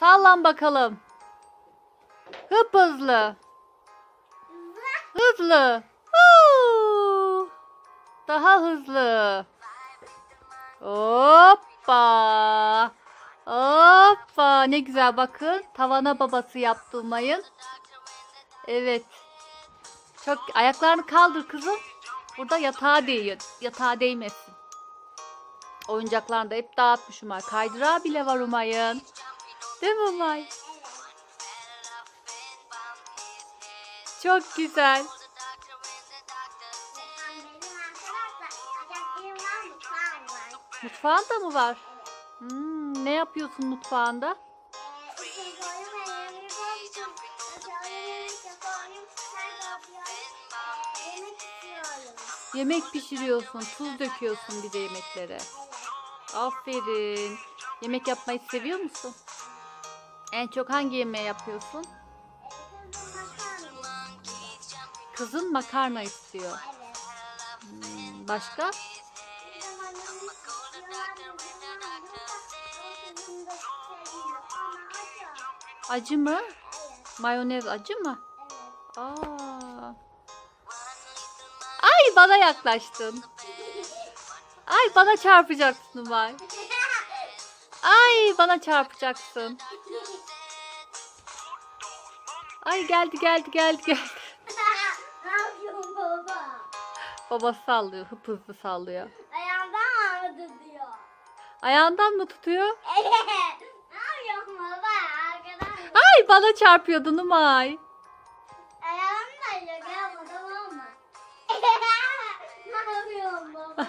Sallan bakalım. Hıp hızlı. Hızlı. Daha hızlı. Hoppa. Hoppa. Ne güzel bakın. Tavana babası yaptı Umay'ın. Evet. Çok ayaklarını kaldır kızım. Burada yatağa değiyor. Yatağa değmesin. Oyuncaklarını da hep dağıtmış Umay. Kaydırağı bile var Umay'ın. Değil mi Umay? Çok güzel. Mutfağında mı var? Hmm, ne yapıyorsun mutfağında? Yemek pişiriyorsun, tuz döküyorsun bir de yemeklere. Aferin. Yemek yapmayı seviyor musun? En çok hangi yemeği yapıyorsun? Kızın makarna istiyor. Hmm, başka? Acı mı? Mayonez acı mı? Aa. Ay bana yaklaştın. Ay bana çarpacaksın Umay. Ay bana çarpacaksın. Ay geldi geldi geldi geldi. Ne yapıyorsun baba? Babası sallıyor, hıp hızlı sallıyor. Ayağımdan ağrıdı diyor. Ayağından mı tutuyor? Evet. Ne yapıyorsun baba? Arkadan. Ay bana çarpıyordun Umay. Ayağım da yok ya tamam mı? ne yapıyorsun baba?